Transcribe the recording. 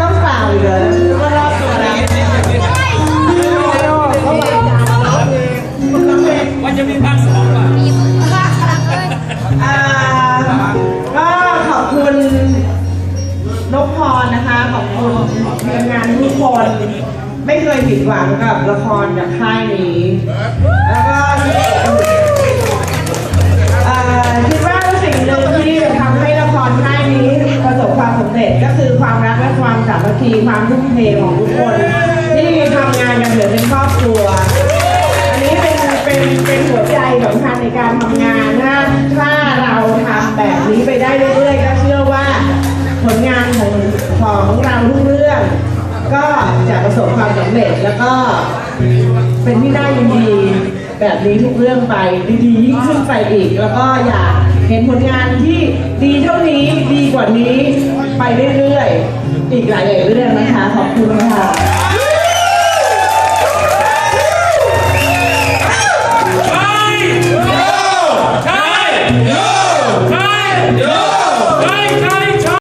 ต้องเปล่าอีกเหรอว่ารอบตัวแล้วว่าจะมีภาคสองป่ะอ่าก็ขอบคุณนกพรนะคะ ขอบคุณทีมงานทุกคน ไม่เคยผิดหวังกับละครจากค่ายนี้ แล้วก็ คือความรักและความสามัคคีความทุ่มเทของทุกคน ที่ทำงานกันเหมือนเป็นครอบครัว อันนี้เป็นเป็นเป็นหัวใจสำคัญในการทำงานถ้าถ้าเราทำแบบนี้ไปได้เรื่อยๆก็เชื่อว่าผลงานของของเราทุกเรื่อง ก็จะประสบความสำเร็จแล้วก็เป็นที่น่ายินดีแบบนี้ทุกเรื่องไปดีๆยิ่งขึ้นไปอีก แล้วก็อยากเห็นผลงานที่ดีเท่านี้ดีกว่านี้ ไปเรื่อยๆ อีกหลายๆเรื่องนะคะขอบคุณค่ะ